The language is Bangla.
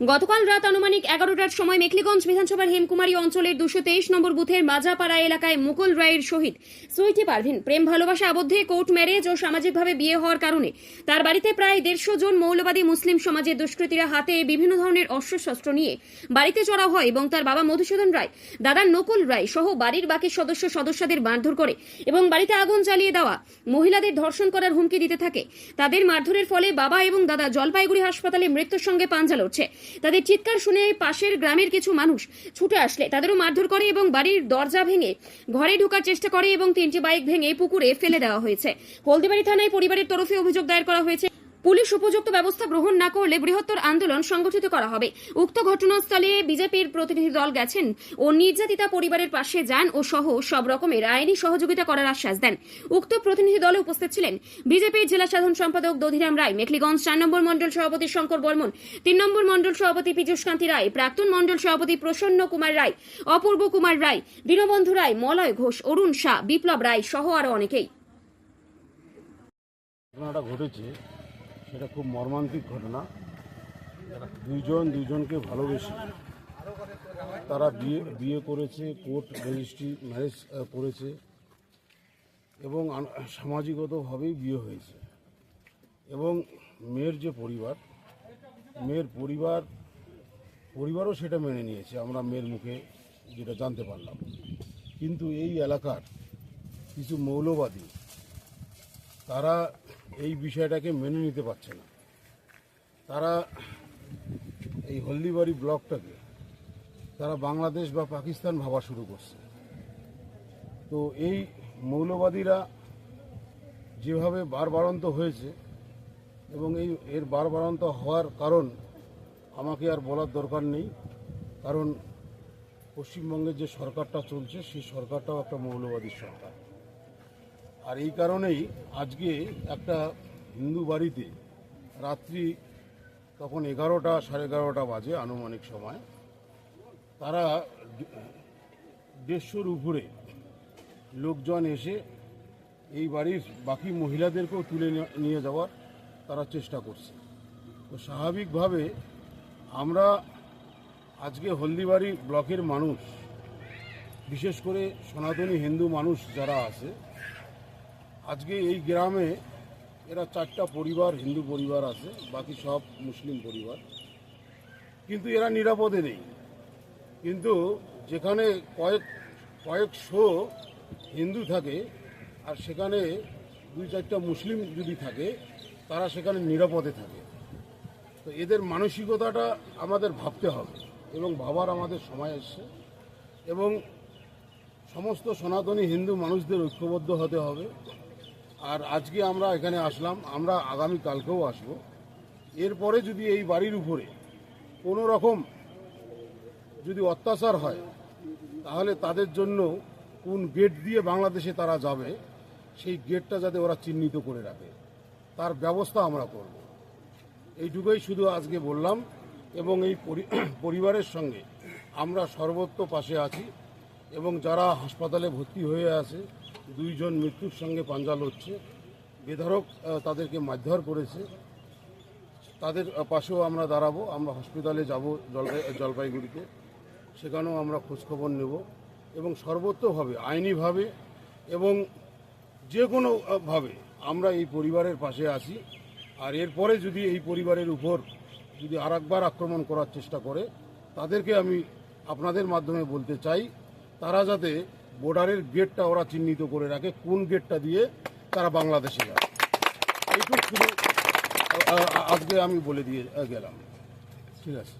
গতকাল রাত আনুমানিক এগারোটার সময় মেখলিগঞ্জ বিধানসভার হেমকুমারী অঞ্চলের দুশো তেইশ নম্বর বুথের মাজাপাড়া এলাকায় মুকুল রায়ের সহিত সুইটি পারভিন প্রেম ভালোবাসা আবদ্ধে কোর্ট ম্যারেজ ও সামাজিকভাবে বিয়ে হওয়ার কারণে তার বাড়িতে প্রায় দেড়শো জন মৌলবাদী মুসলিম সমাজের দুষ্কৃতীরা হাতে বিভিন্ন ধরনের অস্ত্রশস্ত্র নিয়ে বাড়িতে চড়াও হয় এবং তার বাবা মধুসূদন রায়, দাদা নকুল রায় সহ বাড়ির বাকি সদস্য সদস্যদের মারধর করে এবং বাড়িতে আগুন জ্বালিয়ে দেওয়া মহিলাদের ধর্ষণ করার হুমকি দিতে থাকে। তাদের মারধরের ফলে বাবা এবং দাদা জলপাইগুড়ি হাসপাতালে মৃত্যুর সঙ্গে পাঞ্জা লড়ছে। তাদের চিৎকার শুনে পাশের গ্রামের কিছু মানুষ ছুটে আসলে। তাদেরও মারধর করে এবং বাড়ির দরজা ভেঙে ঘরে ঢোকার চেষ্টা করে এবং তিনটি বাইক ভেঙে পুকুরে ফেলে দেওয়া হয়েছে। হলদিবাড়ি থানায় পরিবারের তরফে অভিযোগ দায়ের করা হয়েছে। পুলিশ উপযুক্ত ব্যবস্থা গ্রহণ না করলে বৃহত্তর আন্দোলন সংগঠিত করা হবে। উক্ত ঘটনাস্থলে বিজেপির প্রতিনিধি দল গেছেন ও নির্যাতিতা পরিবারের পাশে যান ও সহ সব রকমের আইনি সহযোগিতা করার আশ্বাস দেন। উক্ত প্রতিনিধি দলে উপস্থিত ছিলেন বিজেপির জেলা সাধারণ সম্পাদক দধিরাম রায়, মেখলিগঞ্জ চার নম্বর মণ্ডল সভাপতি শঙ্কর বর্মন, তিন নম্বর মন্ডল সভাপতি পীযুষ কান্তি রায়, প্রাক্তন মণ্ডল সভাপতি প্রসন্ন কুমার রায়, অপূর্ব কুমার রায়, দীনবন্ধু রায়, মলয় ঘোষ, অরুণ শাহ, বিপ্লব রায় সহ আরও অনেকেই। ঘটনাটা ঘটেছে। সেটা খুব মর্মান্তিক ঘটনা। দুইজন দুইজনকে ভালোবেসে তারা বিয়ে বিয়ে করেছে, কোর্ট রেজিস্ট্রি ম্যারেজ করেছে এবং সামাজিকগতভাবেই বিয়ে হয়েছে। এবং মেয়ের যে পরিবার, মেয়ের পরিবার, পরিবারও সেটা মেনে নিয়েছে, আমরা মেয়ের মুখে যেটা জানতে পারলাম। কিন্তু এই এলাকার কিছু মৌলবাদী, তারা এই বিষয়টাকে মেনে নিতে পারছে না। তারা এই হলদিবাড়ি ব্লকটাকে তারা বাংলাদেশ বা পাকিস্তান ভাবা শুরু করছে। তো এই মৌলবাদীরা যেভাবে বারবারন্ত হয়েছে এবং এই এর বারবারন্ত হওয়ার কারণ আমাকে আর বলার দরকার নেই। কারণ পশ্চিমবঙ্গের যে সরকারটা চলছে, সেই সরকারটাও একটা মৌলবাদী সরকার। আর এই কারণেই আজকে একটা হিন্দু বাড়িতে রাত্রি তখন এগারোটা, সাড়ে এগারোটা বাজে আনুমানিক সময়। তারা দেড়শোর উপরে লোকজন এসে এই বাড়ির বাকি মহিলাদেরকেও তুলে নিয়ে যাওয়ার তারা চেষ্টা করছে। তো স্বাভাবিকভাবে আমরা আজকে হলদিবাড়ি ব্লকের মানুষ, বিশেষ করে সনাতনী হিন্দু মানুষ যারা আছে আজকে এই গ্রামে এরা চারটা পরিবার, হিন্দু পরিবার আছে, বাকি সব মুসলিম পরিবার। কিন্তু এরা নিরাপদে নেই। কিন্তু যেখানে কয়েক, কয়েকশো হিন্দু থাকে আর সেখানে দুই চারটা মুসলিম যদি থাকে, তারা সেখানে নিরাপদে থাকে। তো এদের মানসিকতাটা আমাদের ভাবতে হবে এবং ভাবার আমাদের সময় এসছে এবং সমস্ত সনাতনী হিন্দু মানুষদের ঐক্যবদ্ধ হতে হবে। আর আজকে আমরা এখানে আসলাম, আমরা আগামী কালকেও আসব। এরপরে যদি এই বাড়ির উপরে কোনো রকম যদি অত্যাচার হয়, তাহলে তাদের জন্য কোন গেট দিয়ে বাংলাদেশে তারা যাবে, সেই গেটটা যাতে ওরা চিহ্নিত করে রাখে। তার ব্যবস্থা আমরা করব। এইটুকুই শুধু আজকে বললাম এবং এই পরি- পরিবারের সঙ্গে আমরা সর্বত্র পাশে আছি এবং যারা হাসপাতালে ভর্তি হয়ে আছে দুইজন মৃত্যুর সঙ্গে পাঞ্জা লড়ছে। বেধরক তাদেরকে মারধর করেছে। তাদের পাশেও আমরা দাঁড়াবো। আমরা হসপিটালে যাব জলপাই, জলপাইগুড়িতে। সেখানেও আমরা খোঁজখবর নেব। এবং সর্বত্রভাবে আইনিভাবে এবং যে কোনোভাবে আমরা এই পরিবারের পাশে আছি। আর এরপরে যদি এই পরিবারের উপর যদি আরেকবার আক্রমণ করার চেষ্টা করে, তাদেরকে আমি আপনাদের মাধ্যমে বলতে চাই, তারা যাতে বর্ডারের গেটটা ওরা চিহ্নিত করে রাখে, কোন গেটটা দিয়ে তারা বাংলাদেশে যায়। এইটুকু শুধু আজকে আমি বলে দিয়ে গেলাম। ঠিক আছে।